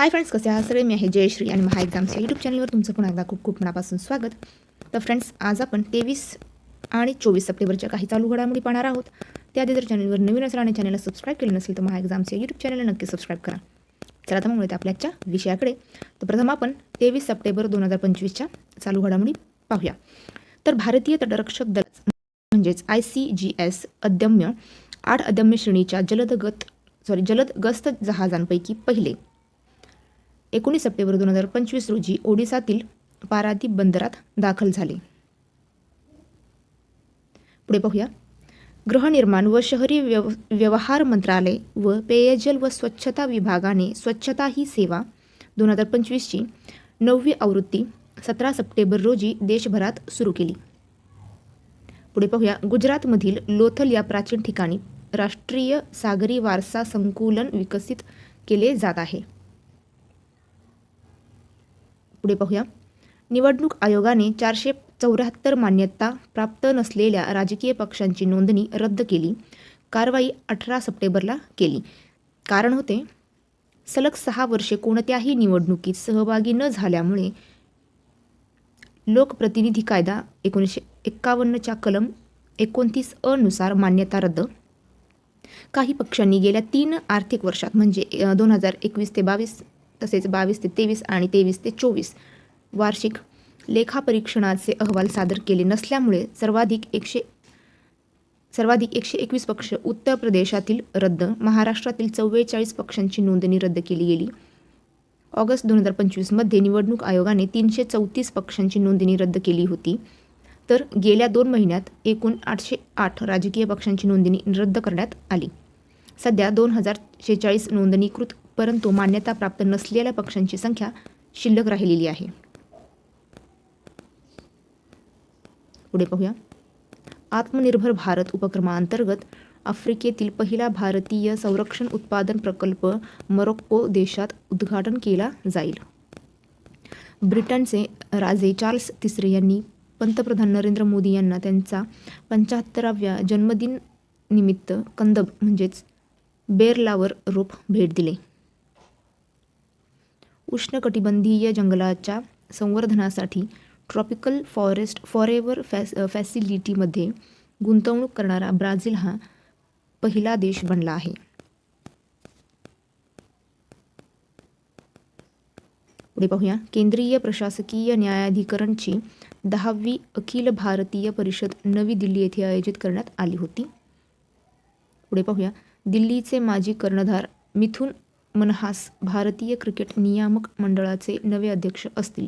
Hi friends कसे आहात? सगळे मी आहे जयश्री आणि महा एक्झाम्स या यूट्यूब चॅनलवर तुमचं पुन्हा एकदा खूप खूप मनापासून स्वागत. तर फ्रेंड्स आज आपण तेवीस आणि चोवीस सप्टेंबरच्या काही चालू घडामोडी पाहणार आहोत. त्याआधी जर चॅनलवर नवीन असेल आणि चॅनलला सबस्क्राईब केलं नसेल तर महा एक्झाम्स या यूट्यूब चॅनलला नक्की सबस्क्राईब करा. चला तर मग मिळते आपल्याच्या विषयाकडे. तर प्रथम आपण तेवीस सप्टेंबर दोन हजार पंचवीसच्या चालू घडामोडी पाहूया. तर भारतीय तटरक्षक दल म्हणजेच आय सी जी एस अद्यम्य आठ अदम्य श्रेणीच्या जलदगत सॉरी जलद गस्त जहाजांपैकी पहिले. एकोणीस सप्टेंबर दोन हजार पंचवीस रोजी ओडिसातील पारादीप बंदरात दाखल झाले. पुढे पाहूया. गृहनिर्माण व शहरी व्यव व्यवहार मंत्रालय व पेयजल व स्वच्छता विभागाने स्वच्छता ही सेवा दोन हजार पंचवीसची नववी आवृत्ती सतरा सप्टेंबर रोजी देशभरात सुरू केली. पुढे पाहूया. गुजरातमधील लोथल या प्राचीन ठिकाणी राष्ट्रीय सागरी वारसा संकुलन विकसित केले जात आहे. पुढे पाहूया. निवडणूक आयोगाने चारशे चौऱ्याहत्तर मान्यता प्राप्त नसलेल्या राजकीय पक्षांची नोंदणी रद्द केली. कारवाई अठरा सप्टेंबरला केली. कारण होते सलग सहा वर्षे कोणत्याही निवडणुकीत सहभागी न झाल्यामुळे लोकप्रतिनिधी कायदा एकोणीसशे एक्कावन्नच्या कलम एकोणतीस अनुसार मान्यता रद्द. काही पक्षांनी गेल्या तीन आर्थिक वर्षात म्हणजे दोन हजार एकवीस ते बावीस तसेच बावीस ते तेवीस आणि तेवीस ते चोवीस वार्षिक लेखापरीक्षणाचे अहवाल सादर केले नसल्यामुळे सर्वाधिक एकशे सर्वाधिक एकशे एकवीस पक्ष उत्तर प्रदेशातील रद्द महाराष्ट्रातील चव्वेचाळीस पक्षांची नोंदणी रद्द केली गेली. ऑगस्ट दोन हजार पंचवीसमध्ये निवडणूक आयोगाने तीनशे चौतीस पक्षांची नोंदणी रद्द केली होती. तर गेल्या दोन महिन्यात एकूण आठशे आठ राजकीय पक्षांची नोंदणी रद्द करण्यात आली. सध्या दोन हजार शेहेचाळीस नोंदणीकृत परंतु मान्यता प्राप्त नसलेल्या पक्षांची संख्या शिल्लक राहिलेली आहे. पुढे पाहूया. आत्मनिर्भर भारत उपक्रमाअंतर्गत आफ्रिकेतील पहिला भारतीय संरक्षण उत्पादन प्रकल्प मोरोक्को देशात उद्घाटन केला जाईल. ब्रिटनचे राजे चार्ल्स तिसरे यांनी पंतप्रधान नरेंद्र मोदी यांना त्यांचा पंच्याहत्तराव्या जन्मदिन निमित्त कंदब म्हणजेच बेरलावर रोप भेट दिले. उष्णकटिबंधीय जंगलाच्या संवर्धनासाठी ट्रॉपिकल फॉरेस्ट फॉरेवर फॅस फॅसिलिटीमध्ये गुंतवणूक करणारा ब्राझील हा पहिला देश बनला आहे. पुढे पाहूया. केंद्रीय प्रशासकीय न्यायाधिकरणची दहावी अखिल भारतीय परिषद नवी दिल्ली येथे आयोजित करण्यात आली होती. पुढे पाहूया. दिल्लीचे माजी कर्णधार मिथुन मनहास भारतीय क्रिकेट नियामक मंडळाचे नवे अध्यक्ष असतील.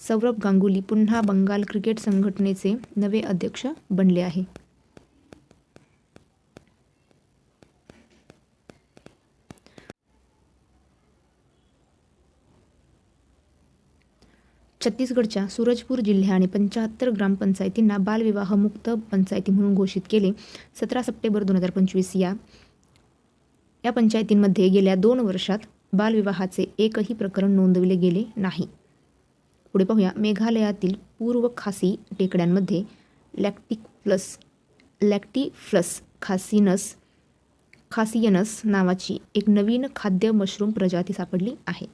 सौरभ गांगुली पुन्हा बंगाल क्रिकेट संघटनेचे नवे अध्यक्ष बनले आहे. छत्तीसगडच्या सूरजपूर जिल्ह्याने पंच्याहत्तर ग्रामपंचायतींना बालविवाहमुक्त पंचायती म्हणून घोषित केले. सतरा सप्टेंबर दोन हजार पंचवीस या या पंचायतींमध्ये गेल्या दोन वर्षात बालविवाहाचे एकही प्रकरण नोंदविले गेले नाही. पुढे पाहूया. मेघालयातील पूर्व खासी टेकड्यांमध्ये लॅक्टिक प्लस लॅक्टिफ्लस खासिनस खासियनस नावाची एक नवीन खाद्य मशरूम प्रजाती सापडली आहे.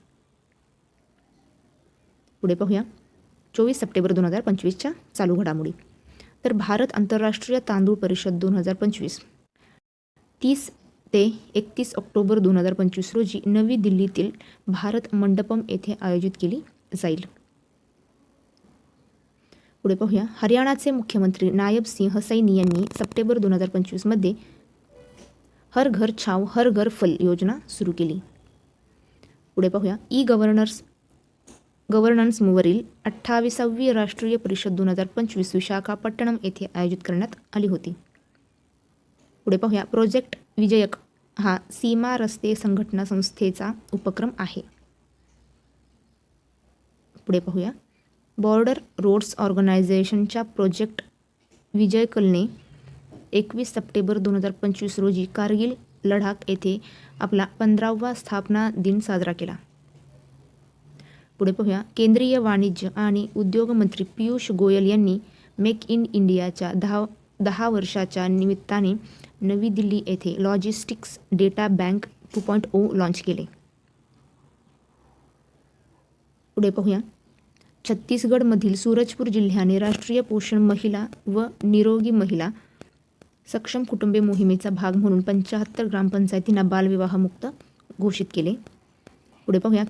पुढे पाहूया. चोवीस सप्टेंबर दोन हजार पंचवीसच्या चालू घडामोडी. तर भारत आंतरराष्ट्रीय तांदूळ परिषद दोन हजार पंचवीस. तीस ते एकतीस ऑक्टोबर दोन हजार पंचवीस रोजी नवी दिल्लीतील भारत मंडपम येथे आयोजित केली जाईल. पुढे पाहूया. हरियाणाचे मुख्यमंत्री नायब सिंह सैनी यांनी सप्टेंबर दोन हजार पंचवीसमध्ये हर घर छाव हर घर फल योजना सुरू केली. पुढे पाहूया. ई गव्हर्नर्स गव्हर्नन्सवरील अठ्ठावीसावी राष्ट्रीय परिषद दोन हजार पंचवीस विशाखापट्टणम येथे आयोजित करण्यात आली होती. पुढे पाहूया. प्रोजेक्ट विजयक हा सीमा रस्ते संघटना संस्थेचा उपक्रम आहे. पुढे पाहूया. बॉर्डर रोड्स ऑर्गनायझेशनच्या प्रोजेक्ट विजयकलने एकवीस सप्टेंबर दोन हजार पंचवीस रोजी कारगिल लडाख येथे आपला पंधरावा स्थापना दिन साजरा केला. पुढे पाहूया. केंद्रीय वाणिज्य आणि उद्योग मंत्री पियुष गोयल यांनी मेक इन इंडियाच्या दहा दहा वर्षाच्या निमित्ताने नवी दिल्ली येथे logistics data bank two point O launch केले. पुढे पाहूया. छत्तीसगडमधील सूरजपूर जिल्ह्याने राष्ट्रीय पोषण महिला व निरोगी महिला सक्षम कुटुंबे मोहिमेचा भाग म्हणून पंच्याहत्तर ग्रामपंचायतींना बालविवाहमुक्त घोषित केले. पुढे पाहूया.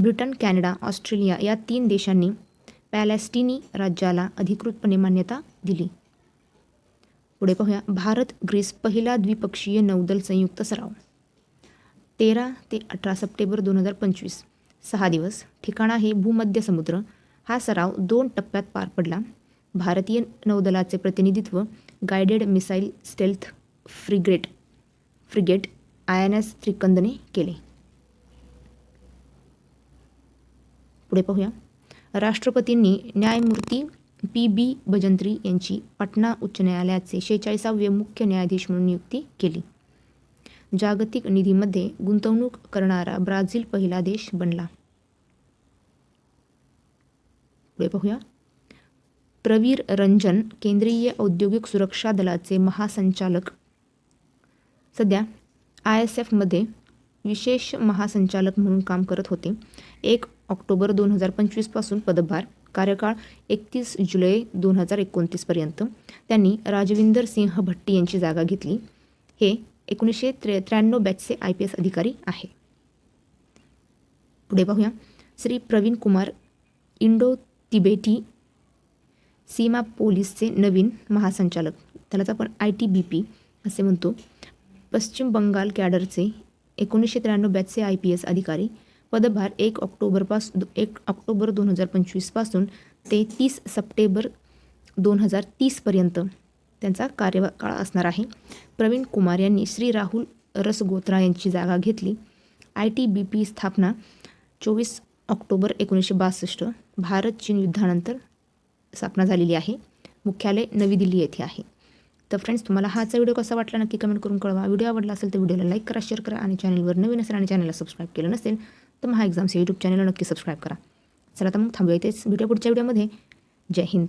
ब्रिटन कॅनडा ऑस्ट्रेलिया या तीन देशांनी पॅलेस्टिनी राज्याला अधिकृतपणे मान्यता दिली. पुढे पाहूया. भारत ग्रीस पहिला द्विपक्षीय नौदल संयुक्त सराव. तेरा ते अठरा सप्टेंबर दोन हजार पंचवीस. सहा दिवस. ठिकाण आहे भूमध्य समुद्र. हा सराव दोन टप्प्यात पार पडला. भारतीय नौदलाचे प्रतिनिधित्व guided missile stealth frigate frigate I N S त्रिकंदने केले. पुढे पाहूया. राष्ट्रपतींनी न्यायमूर्ती पी. बी. भजंत्री यांची पाटणा उच्च न्यायालयाचे शेहेचाळीसावे मुख्य न्यायाधीश म्हणून नियुक्ती केली. जागतिक निधीमध्ये गुंतवणूक करणारा ब्राझील पहिला देश बनला. पुढे पाहूया. प्रवीर रंजन केंद्रीय औद्योगिक सुरक्षा दलाचे महासंचालक. सध्या आय एस एफमध्ये विशेष महासंचालक म्हणून काम करत होते. एक ऑक्टोबर दोन हजार पंचवीसपासून पदभार कार्यकाळ एकतीस जुलै दोन हजार एकोणतीसपर्यंत त्यांनी राजविंदर सिंह भट्टी यांची जागा घेतली. हे एकोणीसशे त्रे त्र्याण्णव बॅचचे आय पी एस अधिकारी आहे. पुढे पाहूया. श्री प्रवीण कुमार इंडो तिबेटी सीमा पोलीसचे नवीन महासंचालक. त्यालाच आपण आय टी बी पी असे म्हणतो. पश्चिम बंगाल कॅडरचे एकोणीसशे त्र्याण्णव बॅचचे आय पी एस अधिकारी. पदभार एक ऑक्टोबरपास एक ऑक्टोबर दोन हजार पंचवीसपासून ते तीस सप्टेंबर दोन हजार तीसपर्यंत त्यांचा कार्यकाळ असणार आहे. प्रवीण कुमार यांनी श्री राहुल रसगोत्रा यांची जागा घेतली. आय टी बी पी स्थापना चोवीस ऑक्टोबर एकोणीसशे बासष्ट भारत चीन युद्धानंतर स्थापना झालेली आहे. मुख्यालय नवी दिल्ली येथे आहे. तर फ्रेंड्स तुम्हाला हाचा व्हिडिओ कसा वाटला नक्की कमेंट करून कळवा. व्हिडिओ आवडला असेल तर व्हिडिओला लाईक करा शेअर करा आणि चॅनलवर नवीन असेल आणि चॅनलला सबस्क्राईब केलं नसेल तर महा एक्झाम्स यूट्यूब चॅनलला नक्की सबस्क्राईब करा. चला तर मग थांबूया इथेच. भेटूया पुढच्या व्हिडिओमध्ये जय हिंद.